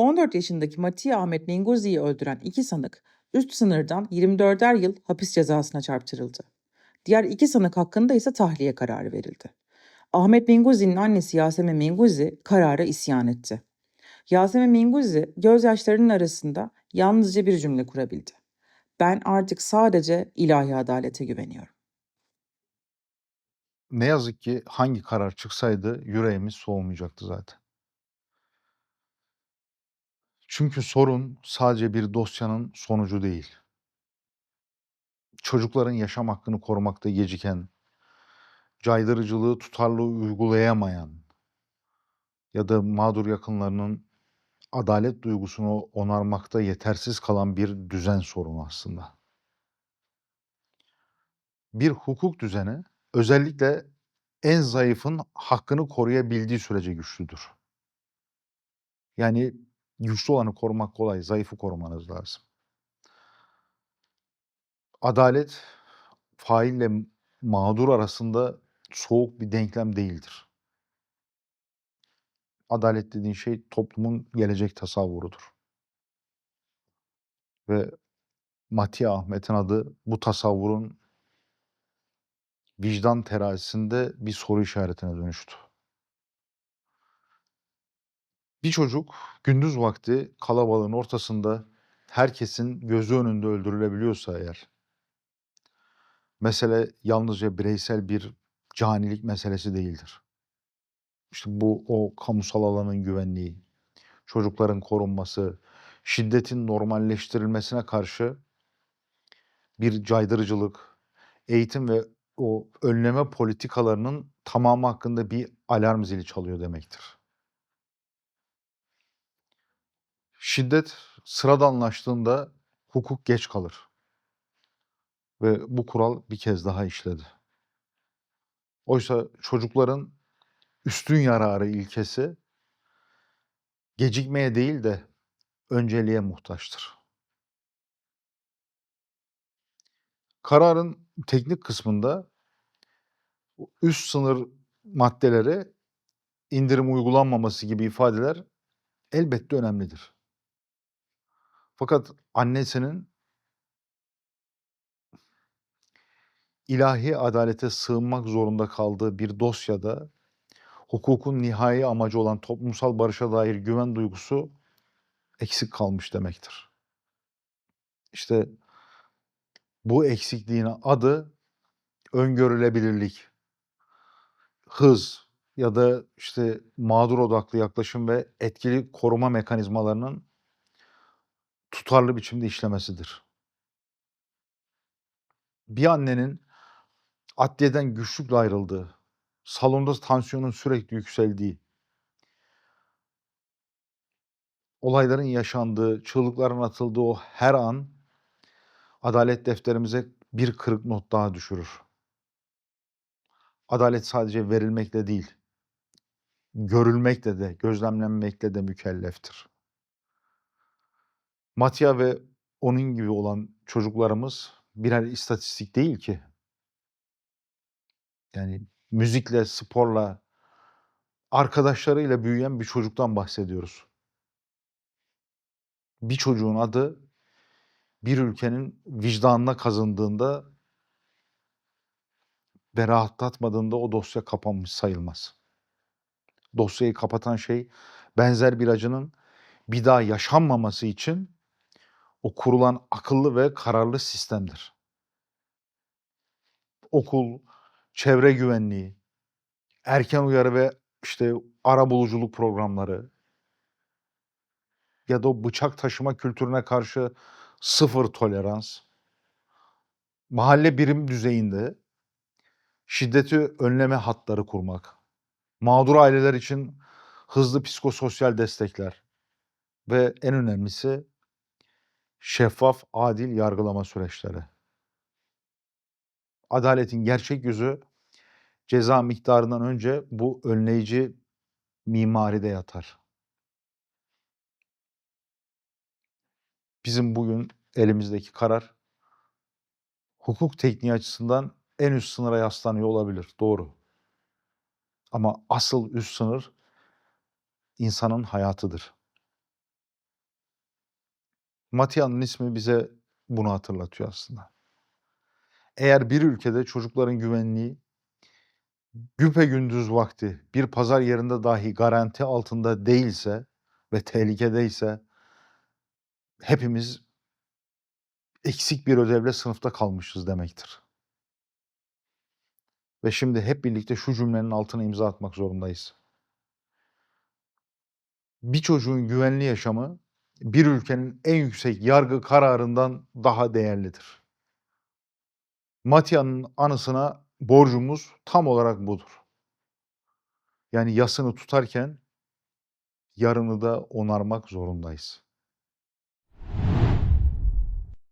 14 yaşındaki Matiye Ahmet Menguzi'yi öldüren iki sanık üst sınırdan 24'er yıl hapis cezasına çarptırıldı. Diğer iki sanık hakkında ise tahliye kararı verildi. Ahmet Menguzi'nin annesi Yasemin Menguzi karara isyan etti. Yasemin Menguzi gözyaşlarının arasında yalnızca bir cümle kurabildi. Ben artık sadece ilahi adalete güveniyorum. Ne yazık ki hangi karar çıksaydı yüreğimiz soğumayacaktı zaten. Çünkü sorun sadece bir dosyanın sonucu değil. Çocukların yaşam hakkını korumakta geciken, caydırıcılığı tutarlı uygulayamayan ya da mağdur yakınlarının adalet duygusunu onarmakta yetersiz kalan bir düzen sorunu aslında. Bir hukuk düzeni özellikle en zayıfın hakkını koruyabildiği sürece güçlüdür. Yani güçlü olanı korumak kolay, zayıfı korumanız lazım. Adalet faille mağdur arasında soğuk bir denklem değildir. Adalet dediğin şey toplumun gelecek tasavvurudur. Ve Matiye Ahmet'in adı bu tasavvurun vicdan terazisinde bir soru işaretine dönüştü. Bir çocuk gündüz vakti kalabalığın ortasında herkesin gözü önünde öldürülebiliyorsa eğer, mesele yalnızca bireysel bir canilik meselesi değildir. İşte bu o kamusal alanın güvenliği, çocukların korunması, şiddetin normalleştirilmesine karşı bir caydırıcılık, eğitim ve o önleme politikalarının tamamı hakkında bir alarm zili çalıyor demektir. Şiddet sıradanlaştığında hukuk geç kalır. Ve bu kural bir kez daha işledi. Oysa çocukların üstün yararı ilkesi gecikmeye değil de önceliğe muhtaçtır. Kararın teknik kısmında üst sınır maddeleri indirim uygulanmaması gibi ifadeler elbette önemlidir. Fakat annesinin ilahi adalete sığınmak zorunda kaldığı bir dosyada hukukun nihai amacı olan toplumsal barışa dair güven duygusu eksik kalmış demektir. İşte bu eksikliğin adı öngörülebilirlik, hız ya da işte mağdur odaklı yaklaşım ve etkili koruma mekanizmalarının tutarlı biçimde işlemesidir. Bir annenin adliyeden güçlükle ayrıldığı, salonda tansiyonun sürekli yükseldiği, olayların yaşandığı, çığlıkların atıldığı o her an adalet defterimize bir kırık not daha düşürür. Adalet sadece verilmekle değil, görülmekle de, gözlemlenmekle de mükelleftir. Matya ve onun gibi olan çocuklarımız birer istatistik değil ki. Yani müzikle, sporla, arkadaşlarıyla büyüyen bir çocuktan bahsediyoruz. Bir çocuğun adı bir ülkenin vicdanına kazındığında ve rahatlatmadığında o dosya kapanmış sayılmaz. Dosyayı kapatan şey benzer bir acının bir daha yaşanmaması için o kurulan akıllı ve kararlı sistemdir. Okul, çevre güvenliği, erken uyarı ve işte ara buluculuk programları ya da o bıçak taşıma kültürüne karşı sıfır tolerans, mahalle birim düzeyinde şiddeti önleme hatları kurmak, mağdur aileler için hızlı psikososyal destekler ve en önemlisi şeffaf, adil yargılama süreçleri. Adaletin gerçek yüzü ceza miktarından önce bu önleyici mimaride yatar. Bizim bugün elimizdeki karar hukuk tekniği açısından en üst sınıra yaslanıyor olabilir. Doğru. Ama asıl üst sınır insanın hayatıdır. Matia'nın ismi bize bunu hatırlatıyor aslında. Eğer bir ülkede çocukların güvenliği güpegündüz vakti bir pazar yerinde dahi garanti altında değilse ve tehlikedeyse hepimiz eksik bir ödevle sınıfta kalmışız demektir. Ve şimdi hep birlikte şu cümlenin altına imza atmak zorundayız. Bir çocuğun güvenli yaşamı bir ülkenin en yüksek yargı kararından daha değerlidir. Matia'nın anısına borcumuz tam olarak budur. Yani yasını tutarken yarını da onarmak zorundayız.